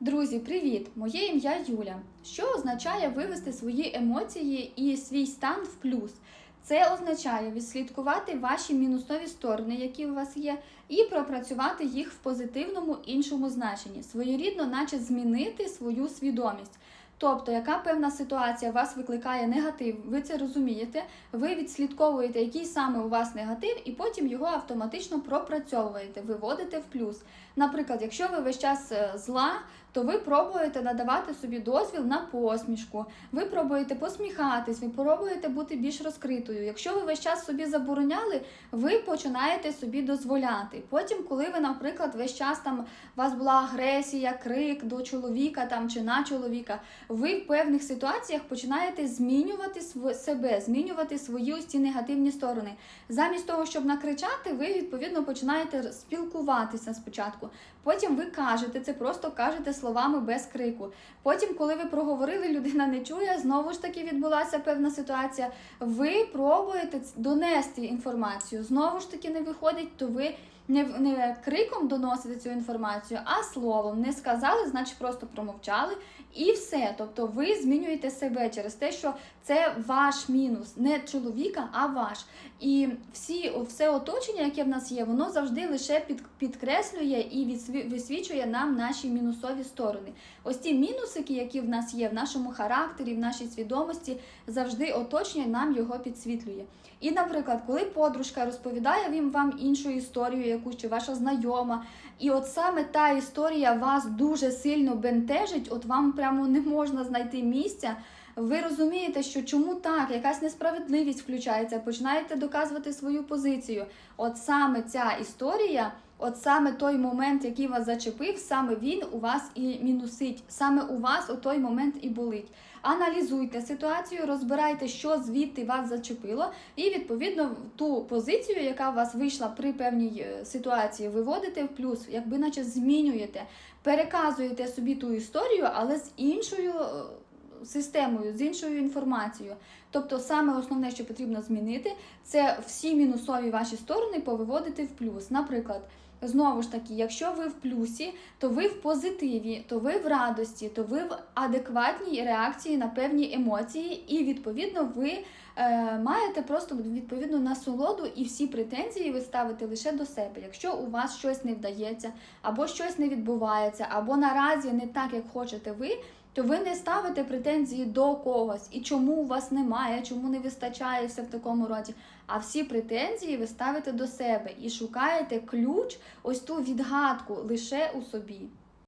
Друзі, привіт! Моє ім'я Юля. Що означає вивести свої емоції і свій стан в плюс? Це означає відслідкувати ваші мінусові сторони, які у вас є, і пропрацювати їх в позитивному іншому значенні, своєрідно, наче змінити свою свідомість. Тобто, яка певна ситуація вас викликає негатив, ви це розумієте, ви відслідковуєте, який саме у вас негатив, і потім його автоматично пропрацьовуєте, виводите в плюс. Наприклад, якщо ви весь час е, зла, то ви пробуєте надавати собі дозвіл на посмішку, ви пробуєте посміхатись, ви пробуєте бути більш розкритою. Якщо ви весь час собі забороняли, ви починаєте собі дозволяти. Потім, коли ви, наприклад, весь час там у вас була агресія, крик до чоловіка там чи на чоловіка, ви в певних ситуаціях починаєте змінювати себе, змінювати свої ось ці негативні сторони. Замість того, щоб накричати, ви відповідно починаєте спілкуватися спочатку. Потім ви кажете це, просто кажете словами без крику. Потім, коли ви проговорили, людина не чує, знову ж таки відбулася певна ситуація. Ви пробуєте донести інформацію. Знову ж таки не виходить, то ви не, не криком доносите цю інформацію, а словом. Не сказали, значить просто промовчали. І все. Тобто ви змінюєте себе через те, що це ваш мінус, не чоловіка, а ваш. І всі, все оточення, яке в нас є, воно завжди лише під, підкреслює і висвічує нам наші мінусові сторони. Ось ті мінусики, які в нас є в нашому характері, в нашій свідомості, завжди оточення нам його підсвітлює. І, наприклад, коли подружка розповідає вам іншу історію, якусь чи ваша знайома, і от саме та історія вас дуже сильно бентежить, от вам прямо не можна знайти місця. Ви розумієте, що чому так, якась несправедливість включається, починаєте доказувати свою позицію. От саме ця історія, от саме той момент, який вас зачепив, саме він у вас і мінусить, саме у вас у той момент і болить. Аналізуйте ситуацію, розбирайте, що звідти вас зачепило, і відповідно ту позицію, яка у вас вийшла при певній е, ситуації, виводите в плюс, якби наче змінюєте, переказуєте собі ту історію, але з іншою. Системою з іншою інформацією. Тобто, саме основне, що потрібно змінити, це всі мінусові ваші сторони повиводити в плюс. Наприклад, знову ж таки, якщо ви в плюсі, то ви в позитиві, то ви в радості, то ви в адекватній реакції на певні емоції, і відповідно ви е, маєте просто відповідну насолоду і всі претензії ви ставите лише до себе. Якщо у вас щось не вдається, або щось не відбувається, або наразі не так, як хочете ви. То ви не ставите претензії до когось, і чому у вас немає, чому не вистачає все в такому роді. А всі претензії ви ставите до себе і шукаєте ключ, ось ту відгадку лише у собі.